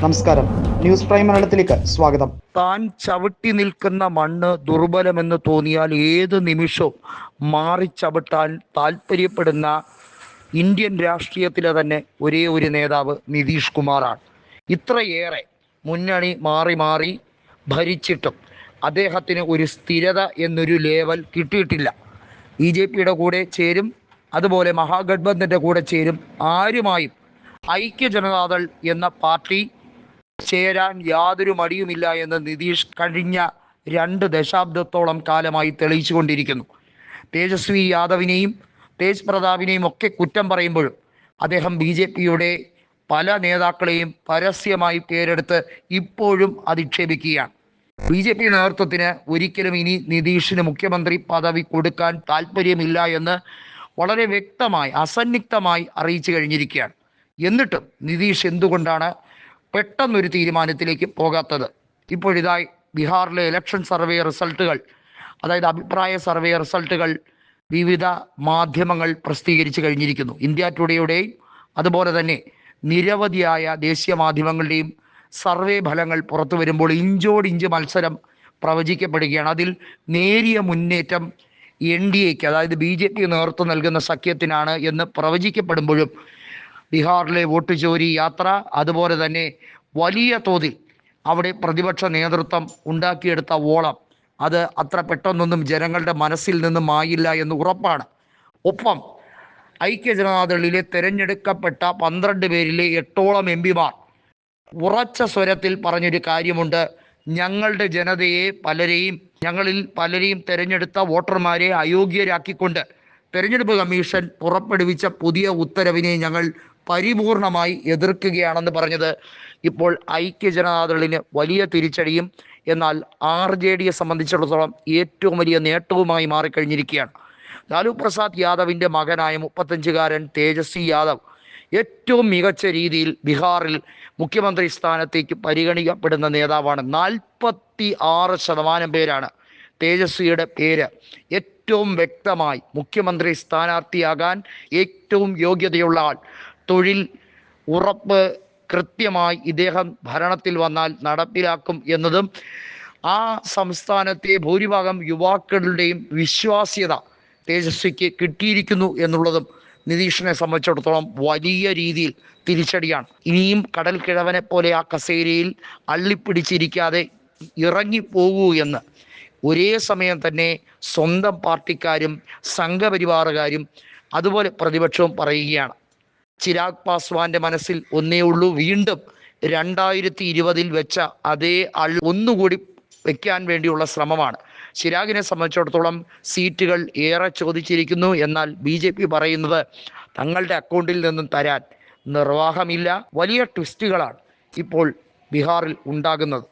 നമസ്കാരം. News prime മലയാളത്തിലേക്ക് സ്വാഗതം. താൻ ചവിട്ടി നിൽക്കുന്ന മണ്ണ് ദുർബലമെന്ന് തോന്നിയാൽ ഏത് നിമിഷവും മാറി ചവിട്ടാൻ താല്പര്യപ്പെടുന്ന ഇന്ത്യൻ രാഷ്ട്രീയത്തിലെ തന്നെ ഒരേ ഒരു നേതാവ് നിതീഷ് കുമാറാണ്. ഇത്രയേറെ മുന്നണി മാറി മാറി ഭരിച്ചിട്ടും അദ്ദേഹത്തിന് ഒരു സ്ഥിരത എന്നൊരു ലേവൽ കിട്ടിയിട്ടില്ല. ബി ജെ പിയുടെ കൂടെ ചേരും അതുപോലെ മഹാഗഡ്ബന്ധന്റെ കൂടെ ചേരും ആരുമായും ഐക്യ ജനതാദൾ എന്ന പാർട്ടി ചേരാൻ യാതൊരു മടിയുമില്ല എന്ന് നിതീഷ് കഴിഞ്ഞ രണ്ട് ദശാബ്ദത്തോളം കാലമായി തെളിയിച്ചുകൊണ്ടിരിക്കുന്നു. തേജസ്വി യാദവിനെയും തേജ് പ്രതാപിനെയും ഒക്കെ കുറ്റം പറയുമ്പോഴും അദ്ദേഹം ബി ജെ പിയുടെ പല നേതാക്കളെയും പരസ്യമായി പേരെടുത്ത് ഇപ്പോഴും അധിക്ഷേപിക്കുകയാണ്. ബി ജെ പി നേതൃത്വത്തിന് ഒരിക്കലും ഇനി നിതീഷിന് മുഖ്യമന്ത്രി പദവി കൊടുക്കാൻ താല്പര്യമില്ല എന്ന് വളരെ വ്യക്തമായി അസന്നിഗ്ധമായി അറിയിച്ചു കഴിഞ്ഞിരിക്കുകയാണ്. എന്നിട്ടും നിതീഷ് എന്തുകൊണ്ടാണ് പെട്ടെന്നൊരു തീരുമാനത്തിലേക്ക് പോകാത്തത്. ഇപ്പോഴിതായി ബീഹാറിലെ ഇലക്ഷൻ സർവേ റിസൾട്ടുകൾ അതായത് അഭിപ്രായ സർവേ റിസൾട്ടുകൾ വിവിധ മാധ്യമങ്ങൾ പ്രസിദ്ധീകരിച്ചു കഴിഞ്ഞിരിക്കുന്നു. ഇന്ത്യ ടുഡേയുടെയും അതുപോലെ തന്നെ നിരവധിയായ ദേശീയ മാധ്യമങ്ങളുടെയും സർവേ ഫലങ്ങൾ പുറത്തു വരുമ്പോൾ ഇഞ്ചോടിഞ്ച് മത്സരം പ്രവചിക്കപ്പെടുകയാണ്. അതിൽ നേരിയ മുന്നേറ്റം എൻ ഡി എക്ക് അതായത് ബി ജെ പി നേതൃത്വം നൽകുന്ന സഖ്യത്തിനാണ് എന്ന് പ്രവചിക്കപ്പെടുമ്പോഴും ബീഹാറിലെ വോട്ട് ചോരി യാത്ര അതുപോലെ തന്നെ വലിയ തോതിൽ അവിടെ പ്രതിപക്ഷ നേതൃത്വം ഉണ്ടാക്കിയെടുത്ത ഓളം. അത് അത്ര പെട്ടെന്നൊന്നും ജനങ്ങളുടെ മനസ്സിൽ നിന്നും മായില്ല എന്ന് ഉറപ്പാണ്. ഒപ്പം ഐക്യ ജനതാദളിലെ തിരഞ്ഞെടുക്കപ്പെട്ട പന്ത്രണ്ട് പേരിലെ എട്ടോളം എം പിമാർ. ഉറച്ച സ്വരത്തിൽ പറഞ്ഞൊരു കാര്യമുണ്ട്. ഞങ്ങളുടെ ജനതയെ പലരെയും ഞങ്ങളിൽ പലരെയും തിരഞ്ഞെടുത്ത വോട്ടർമാരെ അയോഗ്യരാക്കിക്കൊണ്ട് തെരഞ്ഞെടുപ്പ് കമ്മീഷൻ പുറപ്പെടുവിച്ച പുതിയ ഉത്തരവിനെ ഞങ്ങൾ പരിപൂർണമായി എതിർക്കുകയാണെന്ന് പറഞ്ഞത് ഇപ്പോൾ ഐക്യ ജനതാദളിന് വലിയ തിരിച്ചടിയും എന്നാൽ ആർ ജെ ഡിയെ സംബന്ധിച്ചിടത്തോളം ഏറ്റവും വലിയ നേട്ടവുമായി മാറിക്കഴിഞ്ഞിരിക്കുകയാണ്. ലാലു പ്രസാദ് യാദവിന്റെ മകനായ മുപ്പത്തഞ്ചുകാരൻ തേജസ്വി യാദവ് ഏറ്റവും മികച്ച രീതിയിൽ ബീഹാറിൽ മുഖ്യമന്ത്രി സ്ഥാനത്തേക്ക് പരിഗണിക്കപ്പെടുന്ന നേതാവാണ്. നാൽപ്പത്തി ആറ് ശതമാനം പേരാണ് തേജസ്വിയുടെ പേര് ഏറ്റവും വ്യക്തമായി മുഖ്യമന്ത്രി സ്ഥാനാർത്ഥിയാകാൻ ഏറ്റവും യോഗ്യതയുള്ള ആൾ. തൊഴിൽ ഉറപ്പ് കൃത്യമായി ഇദ്ദേഹം ഭരണത്തിൽ വന്നാൽ നടപ്പിലാക്കും എന്നതും ആ സംസ്ഥാനത്തെ ഭൂരിഭാഗം യുവാക്കളുടെയും വിശ്വാസ്യത തേജസ്വിക്ക് കിട്ടിയിരിക്കുന്നു എന്നുള്ളതും നിതീഷിനെ സംബന്ധിച്ചിടത്തോളം വലിയ രീതിയിൽ തിരിച്ചടിയാണ്. ഇനിയും കടൽ കിഴവനെ പോലെ ആ കസേരയിൽ അള്ളിപ്പിടിച്ചിരിക്കാതെ ഇറങ്ങിപ്പോകൂ എന്ന് ഒരേ സമയം തന്നെ സ്വന്തം പാർട്ടിക്കാരും സംഘപരിവാറുകാരും അതുപോലെ പ്രതിപക്ഷവും പറയുകയാണ്. ചിരാഗ് പാസ്വാന്റെ മനസ്സിൽ ഒന്നേ ഉള്ളൂ. വീണ്ടും രണ്ടായിരത്തി ഇരുപതിൽ വെച്ച അതേ അൾ ഒന്നുകൂടി വെക്കാൻ വേണ്ടിയുള്ള ശ്രമമാണ്. ചിരാഗിനെ സംബന്ധിച്ചിടത്തോളം സീറ്റുകൾ ഏറെ ചോദിച്ചിരിക്കുന്നു. എന്നാൽ ബി ജെ പി പറയുന്നത് തങ്ങളുടെ അക്കൗണ്ടിൽ നിന്നും തരാൻ നിർവാഹമില്ല. വലിയ ട്വിസ്റ്റുകളാണ് ഇപ്പോൾ ബീഹാറിൽ ഉണ്ടാകുന്നത്.